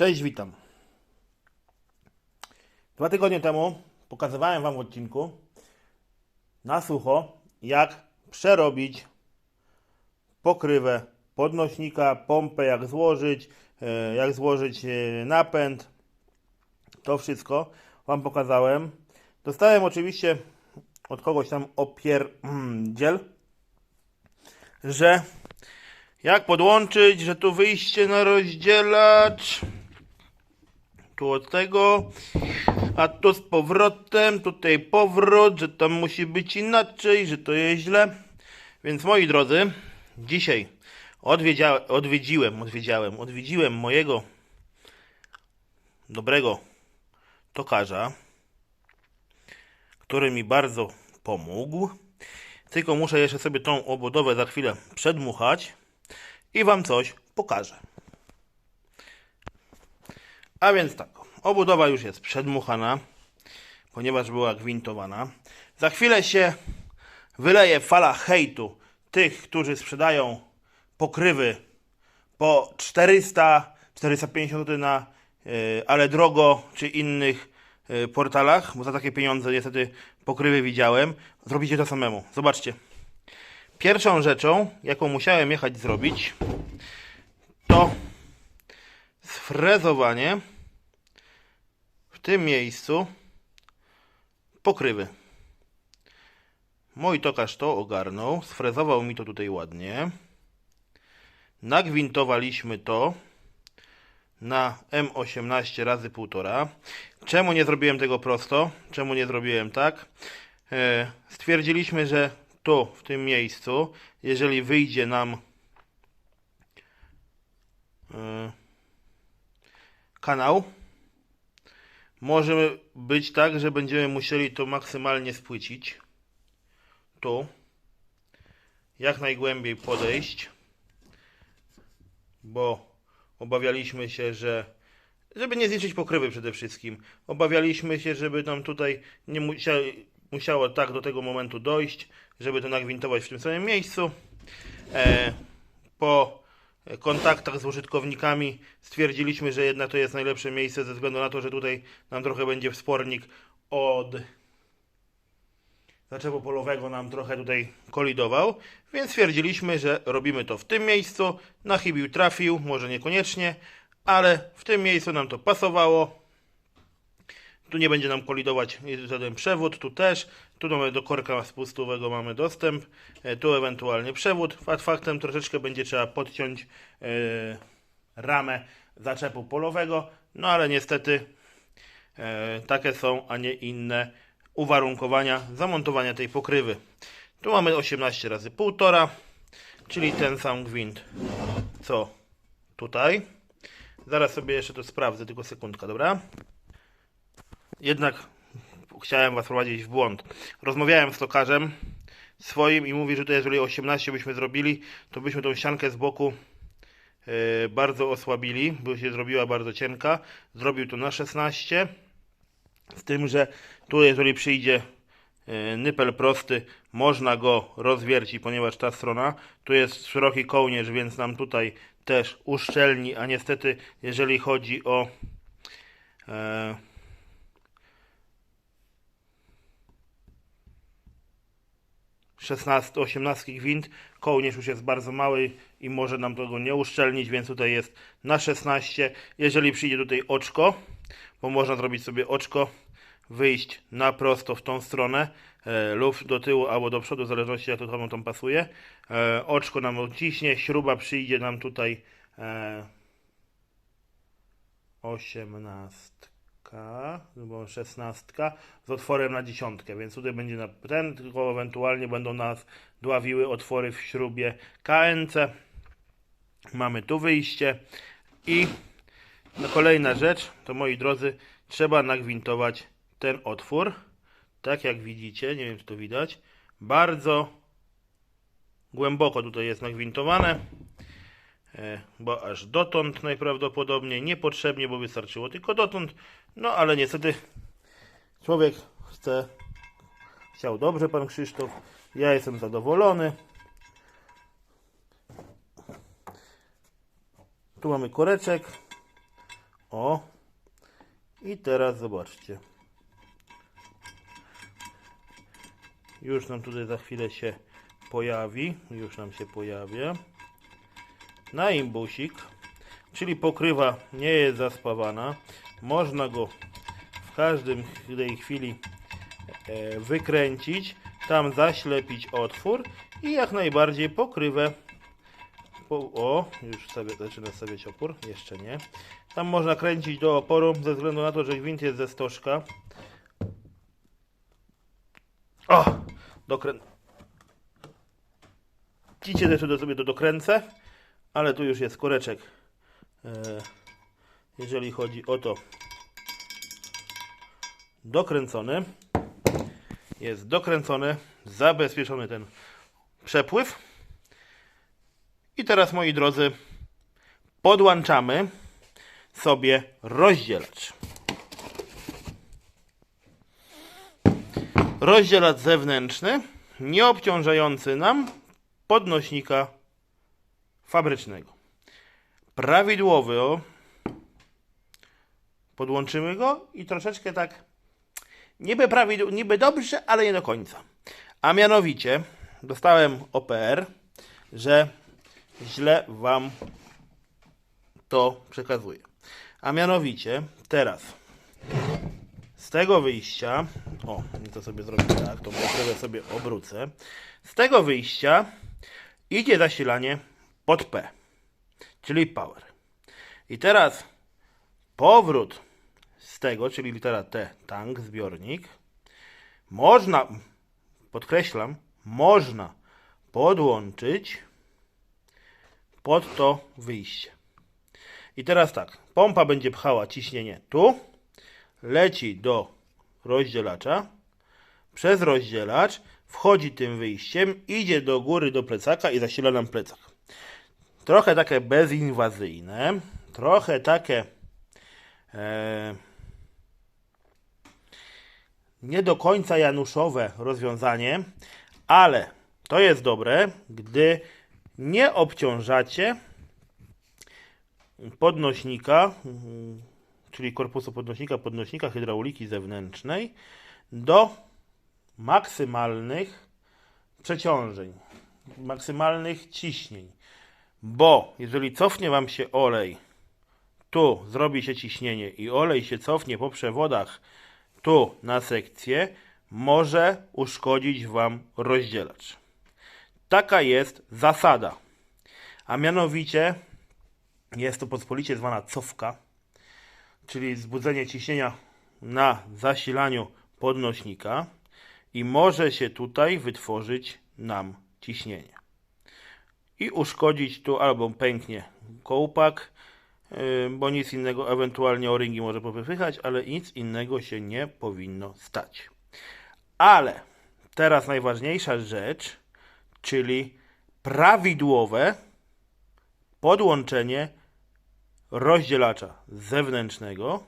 Cześć, witam. Dwa tygodnie temu pokazywałem Wam w odcinku na sucho, jak przerobić pokrywę podnośnika, pompę, jak złożyć, e, jak złożyć e, napęd. To wszystko Wam pokazałem. Dostałem oczywiście od kogoś tam opierdziel, że jak podłączyć, że tu wyjście na rozdzielacz. Tu od tego, a tu z powrotem, tutaj powrót, że tam musi być inaczej, że to jest źle. Więc moi drodzy, dzisiaj odwiedziłem, odwiedziałem, odwiedziłem mojego dobrego tokarza, który mi bardzo pomógł. Tylko muszę jeszcze sobie tą obudowę za chwilę przedmuchać i Wam coś pokażę. A więc tak, obudowa już jest przedmuchana, ponieważ była gwintowana. Za chwilę się wyleje fala hejtu tych, którzy sprzedają pokrywy po 400, 450 zł na y, ale drogo czy innych y, portalach, bo za takie pieniądze niestety pokrywy widziałem. Zrobicie to samemu. Zobaczcie. Pierwszą rzeczą, jaką musiałem jechać zrobić, sfrezowanie w tym miejscu pokrywy. Mój tokarz to ogarnął, sfrezował mi to tutaj ładnie. Nagwintowaliśmy to na M18 razy 1,5. Czemu nie zrobiłem tego prosto? Czemu nie zrobiłem tak? E, Stwierdziliśmy, że tu, w tym miejscu, jeżeli wyjdzie nam e, kanał, może być tak, że będziemy musieli to maksymalnie spłycić. Tu. Jak najgłębiej podejść. Bo obawialiśmy się, że żeby nie zniszczyć pokrywy przede wszystkim. Obawialiśmy się, żeby nam tutaj nie musia, musiało tak do tego momentu dojść, żeby to nagwintować w tym samym miejscu. E, po kontaktach z użytkownikami stwierdziliśmy, że jednak to jest najlepsze miejsce ze względu na to, że tutaj nam trochę będzie wspornik od zaczepu polowego nam trochę tutaj kolidował, więc stwierdziliśmy, że robimy to w tym miejscu. Na chybił trafił, może niekoniecznie, ale w tym miejscu nam to pasowało. Tu nie będzie nam kolidować żaden przewód, tu też. Tu mamy do korka spustowego mamy dostęp, e, tu ewentualnie przewód. Fakt faktem troszeczkę będzie trzeba podciąć e, ramę zaczepu polowego, no ale niestety e, takie są, a nie inne uwarunkowania zamontowania tej pokrywy. Tu mamy 18 razy 1,5, czyli ten sam gwint co tutaj. Zaraz sobie jeszcze to sprawdzę, tylko sekundka, dobra? Jednak chciałem was prowadzić w błąd. Rozmawiałem z lokarzem swoim i mówi, że to jeżeli 18 byśmy zrobili, to byśmy tą ściankę z boku yy, bardzo osłabili, by się zrobiła bardzo cienka. Zrobił to na 16, z tym, że tu jeżeli przyjdzie yy, nypel prosty, można go rozwiercić, ponieważ ta strona tu jest szeroki kołnierz, więc nam tutaj też uszczelni, a niestety jeżeli chodzi o yy, 16-18 wind. Kołnierz już jest bardzo mały i może nam tego nie uszczelnić, więc tutaj jest na 16. Jeżeli przyjdzie tutaj oczko, bo można zrobić sobie oczko, wyjść na prosto w tą stronę e, lub do tyłu albo do przodu, w zależności jak to tam, tam pasuje. E, oczko nam odciśnie, śruba przyjdzie nam tutaj e, 18 albo 16 z otworem na dziesiątkę, więc tutaj będzie na ten, tylko ewentualnie będą nas dławiły otwory w śrubie KNC. Mamy tu wyjście i no, kolejna rzecz, to moi drodzy, trzeba nagwintować ten otwór. Tak jak widzicie, nie wiem czy to widać, bardzo głęboko tutaj jest nagwintowane, bo aż dotąd najprawdopodobniej niepotrzebnie, bo wystarczyło tylko dotąd. No ale niestety człowiek chce, chciał dobrze pan Krzysztof, ja jestem zadowolony. Tu mamy koreczek, O. I teraz zobaczcie. Już nam tutaj za chwilę się pojawi. Już nam się pojawia. Na imbusik. Czyli pokrywa nie jest zaspawana. Można go w każdym tej chwili e, wykręcić. Tam zaślepić otwór i jak najbardziej pokrywę po, o, już sobie, zaczyna stawiać opór, jeszcze nie. Tam można kręcić do oporu, ze względu na to, że gwint jest ze stożka. O! Dokrę... Cicie też do sobie to dokręcę, ale tu już jest koreczek. E, jeżeli chodzi o to, dokręcony. Jest dokręcony, zabezpieczony ten przepływ. I teraz, moi drodzy, podłączamy sobie rozdzielacz. Rozdzielacz zewnętrzny, nie obciążający nam podnośnika fabrycznego. Prawidłowy, o. Podłączymy go i troszeczkę tak niby, prawidł- niby dobrze, ale nie do końca. A mianowicie dostałem OPR, że źle Wam to przekazuję. A mianowicie teraz z tego wyjścia, o, to sobie zrobię tak, to pokrywę sobie obrócę. Z tego wyjścia idzie zasilanie pod P, czyli power. I teraz powrót z tego, czyli litera T, tank, zbiornik, można, podkreślam, można podłączyć pod to wyjście. I teraz tak, pompa będzie pchała ciśnienie tu, leci do rozdzielacza, przez rozdzielacz wchodzi tym wyjściem, idzie do góry do plecaka i zasila nam plecak. Trochę takie bezinwazyjne, trochę takie e, nie do końca januszowe rozwiązanie, ale to jest dobre, gdy nie obciążacie podnośnika, czyli korpusu podnośnika, podnośnika hydrauliki zewnętrznej do maksymalnych przeciążeń, maksymalnych ciśnień. Bo jeżeli cofnie Wam się olej, tu zrobi się ciśnienie i olej się cofnie po przewodach tu na sekcję, może uszkodzić Wam rozdzielacz. Taka jest zasada. A mianowicie jest to pospolicie zwana cofka, czyli wzbudzenie ciśnienia na zasilaniu podnośnika i może się tutaj wytworzyć nam ciśnienie. I uszkodzić tu albo pęknie kołpak, yy, bo nic innego, ewentualnie o-ringi może popychać, ale nic innego się nie powinno stać. Ale teraz najważniejsza rzecz, czyli prawidłowe podłączenie rozdzielacza zewnętrznego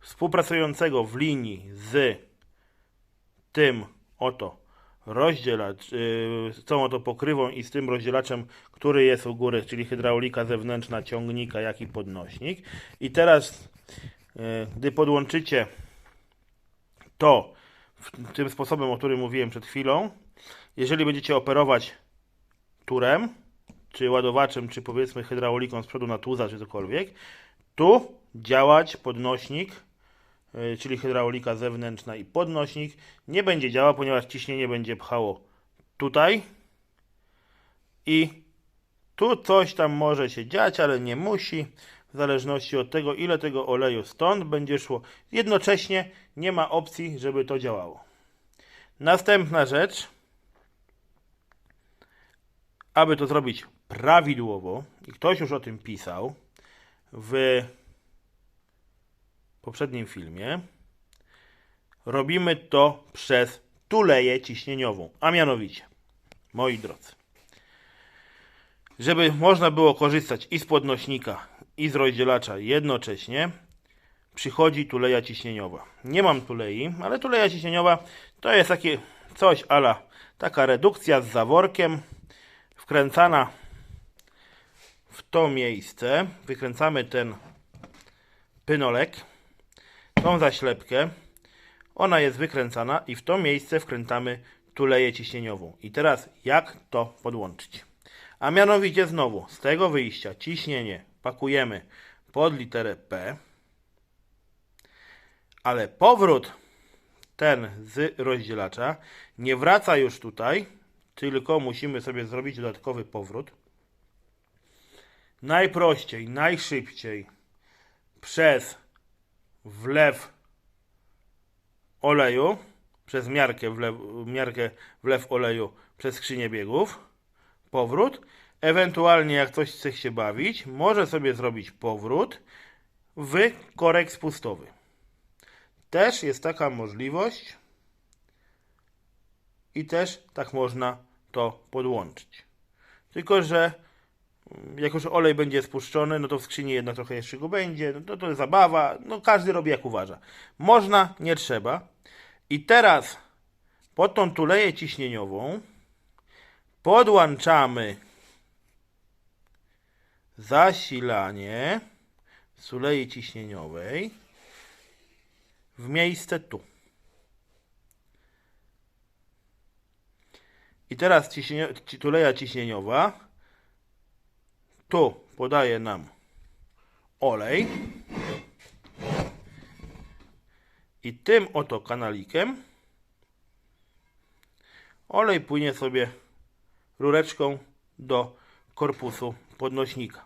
współpracującego w linii z tym oto rozdzielacz, yy, z tą oto pokrywą i z tym rozdzielaczem, który jest u góry, czyli hydraulika zewnętrzna ciągnika, jak i podnośnik. I teraz, yy, gdy podłączycie to w, tym sposobem, o którym mówiłem przed chwilą, jeżeli będziecie operować turem, czy ładowaczem, czy powiedzmy hydrauliką z przodu na tuza, czy cokolwiek, tu działać podnośnik, czyli hydraulika zewnętrzna i podnośnik nie będzie działał, ponieważ ciśnienie będzie pchało tutaj i tu coś tam może się dziać, ale nie musi, w zależności od tego, ile tego oleju stąd będzie szło. Jednocześnie nie ma opcji, żeby to działało. Następna rzecz, aby to zrobić prawidłowo, i ktoś już o tym pisał w poprzednim filmie, robimy to przez tuleję ciśnieniową, a mianowicie, moi drodzy, żeby można było korzystać i z podnośnika, i z rozdzielacza jednocześnie, przychodzi tuleja ciśnieniowa. Nie mam tulei, ale tuleja ciśnieniowa to jest takie coś ala taka redukcja z zaworkiem, wkręcana w to miejsce. Wykręcamy ten pynolek, tą zaślepkę. Ona jest wykręcana i w to miejsce wkręcamy tuleję ciśnieniową. I teraz jak to podłączyć? A mianowicie znowu z tego wyjścia ciśnienie pakujemy pod literę P, ale powrót ten z rozdzielacza nie wraca już tutaj, tylko musimy sobie zrobić dodatkowy powrót. Najprościej, najszybciej przez wlew oleju, przez miarkę wlew, miarkę wlew oleju przez skrzynię biegów, powrót. Ewentualnie jak ktoś chce się bawić, może sobie zrobić powrót w korek spustowy. Też jest taka możliwość i też tak można to podłączyć. Tylko, że jak już olej będzie spuszczony, no to w skrzyni jednak trochę jeszcze go będzie, no to, to jest zabawa, no każdy robi jak uważa. Można, nie trzeba. I teraz pod tą tuleję ciśnieniową podłączamy zasilanie z tulei ciśnieniowej w miejsce tu. I teraz ciśnienio, ci- tuleja ciśnieniowa tu podaje nam olej i tym oto kanalikiem olej płynie sobie rureczką do korpusu podnośnika.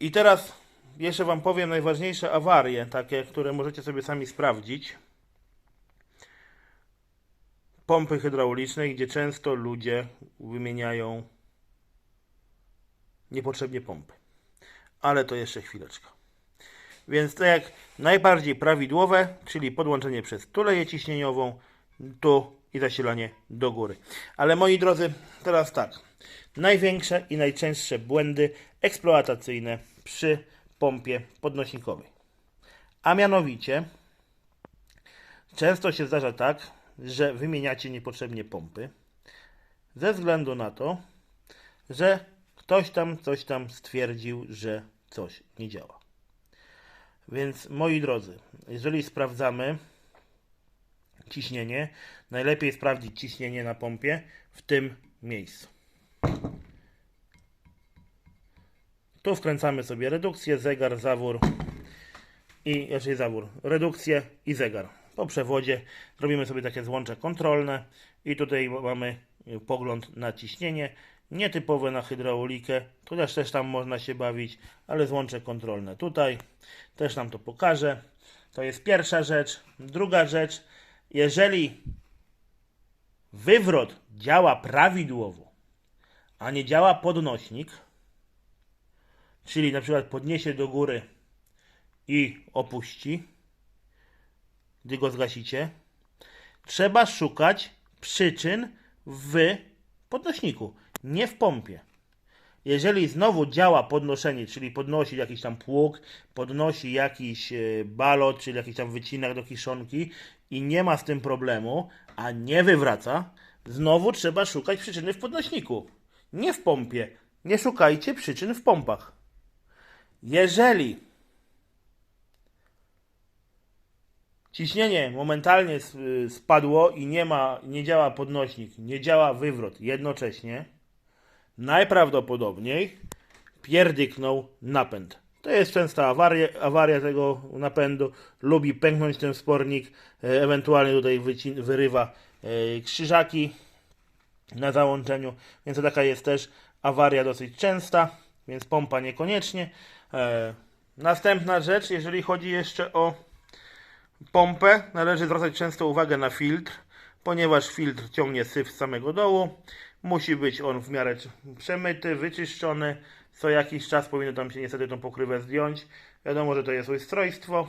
I teraz jeszcze Wam powiem najważniejsze awarie, takie, które możecie sobie sami sprawdzić. Pompy hydraulicznej, gdzie często ludzie wymieniają niepotrzebnie pompy. Ale to jeszcze chwileczkę. Więc to jak najbardziej prawidłowe, czyli podłączenie przez tuleję ciśnieniową, tu i zasilanie do góry. Ale moi drodzy, teraz tak. Największe i najczęstsze błędy eksploatacyjne przy pompie podnośnikowej. A mianowicie, często się zdarza tak, że wymieniacie niepotrzebnie pompy ze względu na to, że ktoś tam coś tam stwierdził, że coś nie działa. Więc moi drodzy, jeżeli sprawdzamy ciśnienie, najlepiej sprawdzić ciśnienie na pompie w tym miejscu. Tu wkręcamy sobie redukcję, zegar, zawór i raczej zawór, redukcję i zegar. Po przewodzie robimy sobie takie złącze kontrolne i tutaj mamy pogląd na ciśnienie, nietypowe na hydraulikę, chociaż też tam można się bawić, ale złącze kontrolne tutaj, też nam to pokażę. To jest pierwsza rzecz. Druga rzecz, jeżeli wywrot działa prawidłowo, a nie działa podnośnik, czyli na przykład podniesie do góry i opuści, gdy go zgasicie, trzeba szukać przyczyn w podnośniku, nie w pompie. Jeżeli znowu działa podnoszenie, czyli podnosi jakiś tam pług, podnosi jakiś e, balot, czyli jakiś tam wycinek do kiszonki i nie ma z tym problemu, a nie wywraca, znowu trzeba szukać przyczyny w podnośniku, nie w pompie. Nie szukajcie przyczyn w pompach. Jeżeli ciśnienie momentalnie spadło i nie ma, nie działa podnośnik, nie działa wywrot jednocześnie, najprawdopodobniej pierdyknął napęd. To jest częsta awaria, awaria tego napędu. Lubi pęknąć ten spornik, e, ewentualnie tutaj wycin, wyrywa e, krzyżaki na załączeniu, więc to taka jest też awaria dosyć częsta, więc pompa niekoniecznie. E, następna rzecz, jeżeli chodzi jeszcze o pompę, należy zwracać często uwagę na filtr, ponieważ filtr ciągnie syf z samego dołu. Musi być on w miarę przemyty, wyczyszczony. Co jakiś czas powinno tam się niestety tą pokrywę zdjąć. Wiadomo, że to jest ustrojstwo,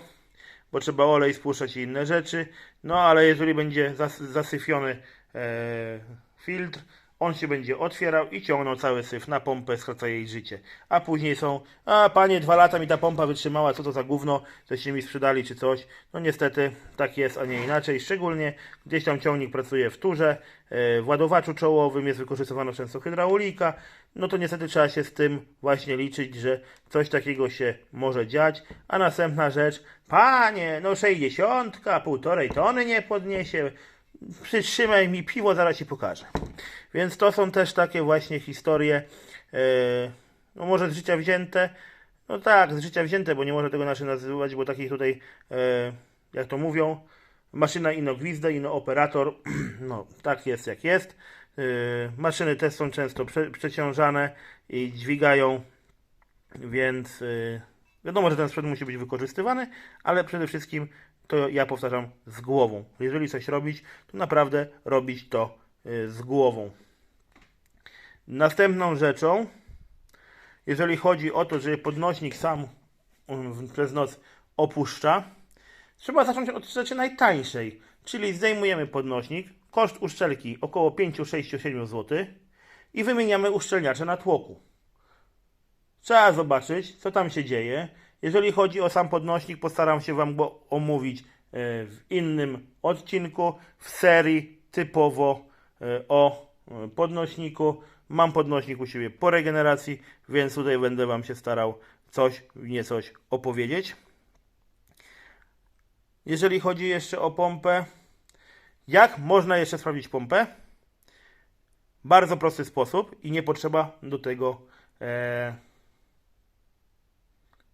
bo trzeba olej spuszczać i inne rzeczy. No ale jeżeli będzie zas- zasyfiony e, filtr, on się będzie otwierał i ciągnął cały syf na pompę, skraca jej życie. A później są, a panie, dwa lata mi ta pompa wytrzymała, co to za gówno, coście mi sprzedali czy coś. No niestety tak jest, a nie inaczej. Szczególnie gdzieś tam ciągnik pracuje w turze, e, w ładowaczu czołowym jest wykorzystywana często hydraulika. No to niestety trzeba się z tym właśnie liczyć, że coś takiego się może dziać. A następna rzecz, panie, no 60, półtorej tony nie podniesie. Przytrzymaj mi piwo, zaraz ci pokażę. Więc to są też takie właśnie historie, e, no może z życia wzięte. No tak, z życia wzięte, bo nie można tego inaczej nazywać, bo takich tutaj, e, jak to mówią, maszyna ino gwizda, ino operator, no tak jest jak jest. E, maszyny też są często prze, przeciążane i dźwigają, więc e, wiadomo, że ten sprzęt musi być wykorzystywany, ale przede wszystkim to ja powtarzam z głową. Jeżeli coś robić, to naprawdę robić to y, z głową. Następną rzeczą, jeżeli chodzi o to, że podnośnik sam przez noc opuszcza, trzeba zacząć od rzeczy najtańszej, czyli zdejmujemy podnośnik, koszt uszczelki około 5, 6, 7 zł i wymieniamy uszczelniacze na tłoku. Trzeba zobaczyć, co tam się dzieje. Jeżeli chodzi o sam podnośnik, postaram się Wam go omówić e, w innym odcinku, w serii typowo e, o e, podnośniku. Mam podnośnik u siebie po regeneracji, więc tutaj będę Wam się starał coś, nie coś opowiedzieć. Jeżeli chodzi jeszcze o pompę, jak można jeszcze sprawdzić pompę? Bardzo prosty sposób i nie potrzeba do tego e,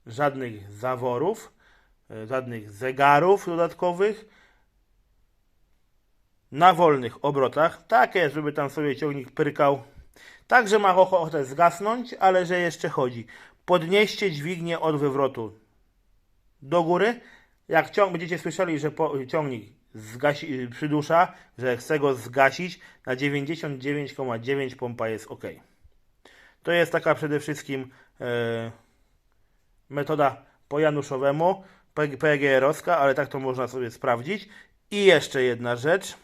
żadnych zaworów, e, żadnych zegarów dodatkowych. Na wolnych obrotach, takie, żeby tam sobie ciągnik pyrkał. Tak, że ma ochotę zgasnąć, ale że jeszcze chodzi. Podnieście dźwignię od wywrotu do góry. Jak ciąg, będziecie słyszeli, że po, ciągnik zgasi, przydusza, że chce go zgasić, na 99,9 pompa jest ok. To jest taka przede wszystkim e, metoda po Januszowemu, PGR-owska, ale tak to można sobie sprawdzić. I jeszcze jedna rzecz,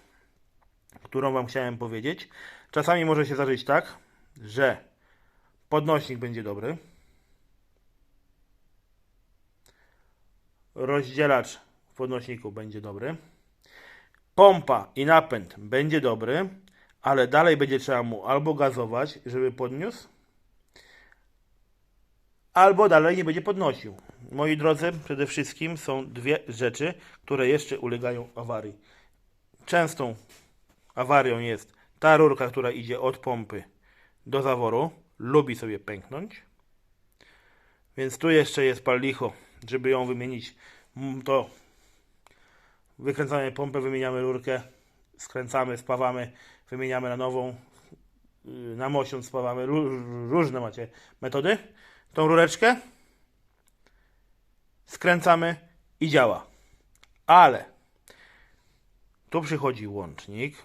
którą Wam chciałem powiedzieć. Czasami może się zdarzyć tak, że podnośnik będzie dobry, rozdzielacz w podnośniku będzie dobry, pompa i napęd będzie dobry, ale dalej będzie trzeba mu albo gazować, żeby podniósł, albo dalej nie będzie podnosił. Moi drodzy, przede wszystkim są dwie rzeczy, które jeszcze ulegają awarii. Częstą awarią jest ta rurka, która idzie od pompy do zaworu, lubi sobie pęknąć. Więc tu jeszcze jest pal licho, żeby ją wymienić. Mm, To wykręcamy pompę, wymieniamy rurkę, skręcamy, spawamy, wymieniamy na nową, yy, na mosiąc spawamy. Ró- Różne macie metody tą rureczkę, skręcamy i działa. Ale tu przychodzi łącznik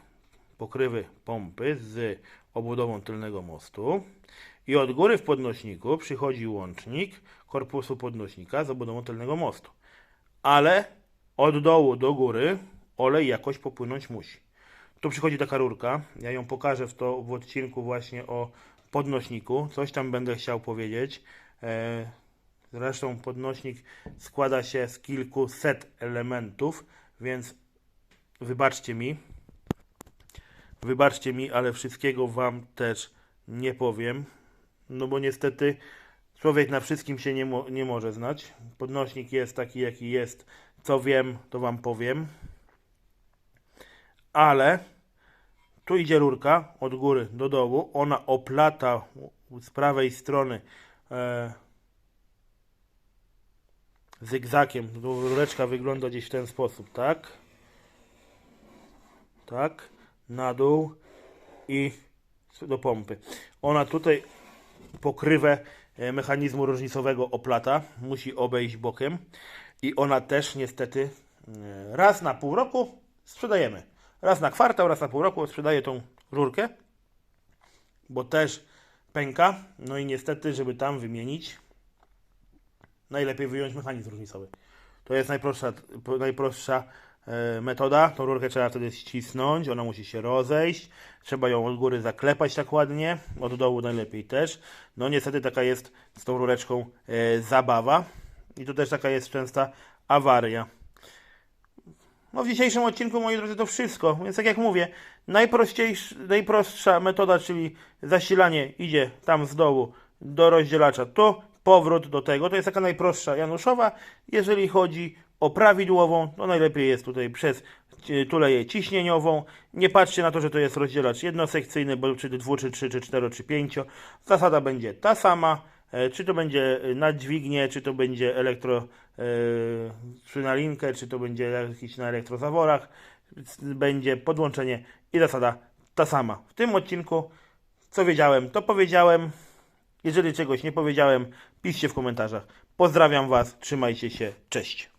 pokrywy pompy z obudową tylnego mostu i od góry w podnośniku przychodzi łącznik korpusu podnośnika z obudową tylnego mostu. Ale od dołu do góry olej jakoś popłynąć musi. Tu przychodzi taka rurka, ja ją pokażę w to w odcinku właśnie o podnośniku, coś tam będę chciał powiedzieć. E, Zresztą podnośnik składa się z kilkuset elementów, więc wybaczcie mi. Wybaczcie mi, ale wszystkiego Wam też nie powiem. No bo niestety człowiek na wszystkim się nie, mo- nie może znać. Podnośnik jest taki, jaki jest. Co wiem, to Wam powiem. Ale tu idzie rurka od góry do dołu. Ona oplata z prawej strony e, zygzakiem. Rureczka wygląda gdzieś w ten sposób, tak? Tak, na dół i do pompy. Ona tutaj pokrywę e, mechanizmu różnicowego oplata, musi obejść bokiem i ona też niestety e, raz na pół roku sprzedajemy. Raz na kwartał, raz na pół roku sprzedaję tą rurkę, bo też pęka. No i niestety, żeby tam wymienić, najlepiej wyjąć mechanizm różnicowy. To jest najprostsza, najprostsza e, metoda. Tą rurkę trzeba wtedy ścisnąć, ona musi się rozejść. Trzeba ją od góry zaklepać tak ładnie, od dołu najlepiej też. No niestety taka jest z tą rureczką e, zabawa. I to też taka jest częsta awaria. No w dzisiejszym odcinku, moi drodzy, to wszystko. Więc tak jak mówię, najprostsza metoda, czyli zasilanie idzie tam z dołu do rozdzielacza, to powrót do tego. To jest taka najprostsza Januszowa. Jeżeli chodzi o prawidłową, to najlepiej jest tutaj przez tuleję ciśnieniową. Nie patrzcie na to, że to jest rozdzielacz jednosekcyjny, bo czy dwu, czy trzy, czy cztero, czy pięcio. Zasada będzie ta sama. E, Czy to będzie e, na dźwignię, czy to będzie elektro czy na linkę, czy to będzie jakiś na elektrozaworach, będzie podłączenie i zasada ta sama. W tym odcinku, co wiedziałem, to powiedziałem. Jeżeli czegoś nie powiedziałem, piszcie w komentarzach. Pozdrawiam Was, trzymajcie się, cześć.